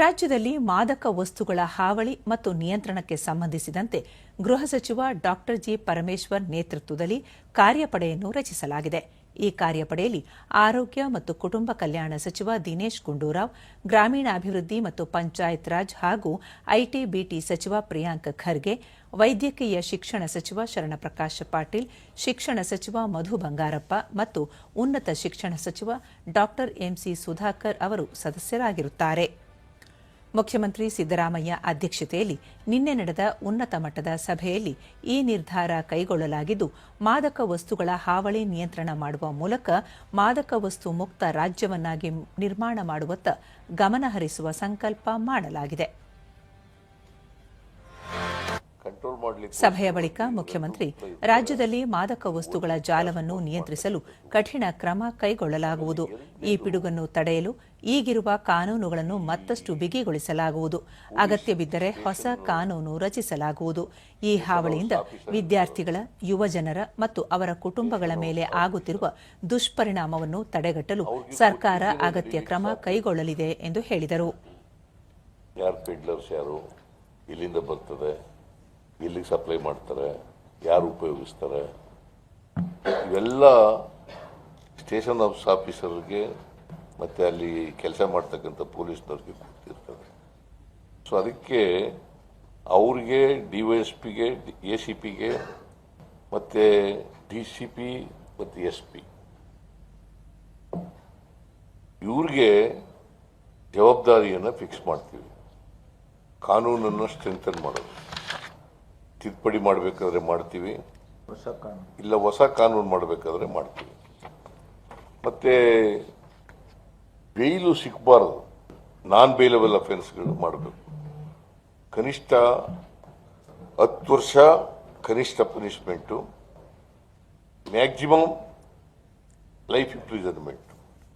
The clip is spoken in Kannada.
ರಾಜ್ಯದಲ್ಲಿ ಮಾದಕ ವಸ್ತುಗಳ ಹಾವಳಿ ಮತ್ತು ನಿಯಂತ್ರಣಕ್ಕೆ ಸಂಬಂಧಿಸಿದಂತೆ ಗೃಹ ಸಚಿವ ಡಾ ಜಿ ಪರಮೇಶ್ವರ್ ನೇತೃತ್ವದಲ್ಲಿ ಕಾರ್ಯಪಡೆಯನ್ನು ರಚಿಸಲಾಗಿದೆ. ಈ ಕಾರ್ಯಪಡೆಯಲ್ಲಿ ಆರೋಗ್ಯ ಮತ್ತು ಕುಟುಂಬ ಕಲ್ಯಾಣ ಸಚಿವ ದಿನೇಶ್ ಗುಂಡೂರಾವ್, ಗ್ರಾಮೀಣಾಭಿವೃದ್ಧಿ ಮತ್ತು ಪಂಚಾಯತ್ ರಾಜ್ ಹಾಗೂ ಐಟಿ ಬಿಟಿ ಸಚಿವ ಪ್ರಿಯಾಂಕ್ ಖರ್ಗೆ, ವೈದ್ಯಕೀಯ ಶಿಕ್ಷಣ ಸಚಿವ ಶರಣಪ್ರಕಾಶ್ ಪಾಟೀಲ್, ಶಿಕ್ಷಣ ಸಚಿವ ಮಧು ಬಂಗಾರಪ್ಪ ಮತ್ತು ಉನ್ನತ ಶಿಕ್ಷಣ ಸಚಿವ ಡಾ ಎಂಸಿ ಸುಧಾಕರ್ ಅವರು ಸದಸ್ಯರಾಗಿರುತ್ತಾರೆ. ಮುಖ್ಯಮಂತ್ರಿ ಸಿದ್ದರಾಮಯ್ಯ ಅಧ್ಯಕ್ಷತೆಯಲ್ಲಿ ನಿನ್ನೆ ನಡೆದ ಉನ್ನತ ಮಟ್ಟದ ಸಭೆಯಲ್ಲಿ ಈ ನಿರ್ಧಾರ ಕೈಗೊಳ್ಳಲಾಗಿದ್ದು, ಮಾದಕ ವಸ್ತುಗಳ ಹಾವಳಿ ನಿಯಂತ್ರಣ ಮಾಡುವ ಮೂಲಕ ಮಾದಕ ವಸ್ತು ಮುಕ್ತ ರಾಜ್ಯವನ್ನಾಗಿ ನಿರ್ಮಾಣ ಮಾಡುವತ್ತ ಗಮನಹರಿಸುವ ಸಂಕಲ್ಪ ಮಾಡಲಾಗಿದೆ. ಸಭೆಯ ಬಳಿಕ ಮುಖ್ಯಮಂತ್ರಿ ರಾಜ್ಯದಲ್ಲಿ ಮಾದಕ ವಸ್ತುಗಳ ಜಾಲವನ್ನು ನಿಯಂತ್ರಿಸಲು ಕಠಿಣ ಕ್ರಮ ಕೈಗೊಳ್ಳಲಾಗುವುದು. ಈ ಪಿಡುಗನ್ನು ತಡೆಯಲು ಈಗಿರುವ ಕಾನೂನುಗಳನ್ನು ಮತ್ತಷ್ಟು ಬಿಗಿಗೊಳಿಸಲಾಗುವುದು. ಅಗತ್ಯಬಿದ್ದರೆ ಹೊಸ ಕಾನೂನು ರಚಿಸಲಾಗುವುದು. ಈ ಹಾವಳಿಯಿಂದ ವಿದ್ಯಾರ್ಥಿಗಳ ಯುವಜನರ ಮತ್ತು ಅವರ ಕುಟುಂಬಗಳ ಮೇಲೆ ಆಗುತ್ತಿರುವ ದುಷ್ಪರಿಣಾಮವನ್ನು ತಡೆಗಟ್ಟಲು ಸರ್ಕಾರ ಅಗತ್ಯ ಕ್ರಮ ಕೈಗೊಳ್ಳಲಿದೆ ಎಂದು ಹೇಳಿದರು. ಯಾರು ಫಿಡ್ಲರ್ಸ್ ಯಾರು? ಇಲ್ಲಿಂದ ಬರ್ತದೆ. ಇಲ್ಲಿಗೆ ಸಪ್ಲೈ ಮಾಡ್ತಾರೆ, ಯಾರು ಉಪಯೋಗಿಸ್ತಾರೆ? ಇವೆಲ್ಲ ಸ್ಟೇಷನ್ ಆಫ್ ಆಫೀಸರ್ಗೆ ಮತ್ತು ಅಲ್ಲಿ ಕೆಲಸ ಮಾಡ್ತಕ್ಕಂಥ ಪೊಲೀಸ್ನವ್ರಿಗೆ ಕೊಡ್ತಿರ್ತಾರೆ. ಸೊ ಅದಕ್ಕೆ ಅವ್ರಿಗೆ ಡಿ ವೈ ಎಸ್ ಪಿಗೆ ಎ ಸಿ ಪಿಗೆ ಮತ್ತು ಡಿ ಸಿ ಪಿ ಮತ್ತು ಎಸ್ ಪಿ ಇವ್ರಿಗೆ ಜವಾಬ್ದಾರಿಯನ್ನು ಫಿಕ್ಸ್ ಮಾಡ್ತೀವಿ. ಕಾನೂನನ್ನು ಸ್ಟ್ರೆಂಥನ್ ಮಾಡೋದು. ತಿದ್ದುಪಡಿ ಮಾಡಬೇಕಾದ್ರೆ ಮಾಡ್ತೀವಿ. ಹೊಸ ಕಾನೂನು. ಇಲ್ಲ ಹೊಸ ಕಾನೂನು ಮಾಡಬೇಕಾದ್ರೆ ಮಾಡ್ತೀವಿ. ಮತ್ತೆ ಬೇಯ್ಲು ಸಿಗಬಾರ್ದು. ನಾನ್ ಬೇಲಬಲ್ ಅಫೆನ್ಸ್ಗಳು ಮಾಡಬೇಕು. ಕನಿಷ್ಠ ಹತ್ತು ವರ್ಷ ಕನಿಷ್ಠ ಪನಿಷ್ಮೆಂಟು ಮ್ಯಾಕ್ಸಿಮಮ್ ಲೈಫ್ ಇಂಪ್ರಿಸನ್ಮೆಂಟ್.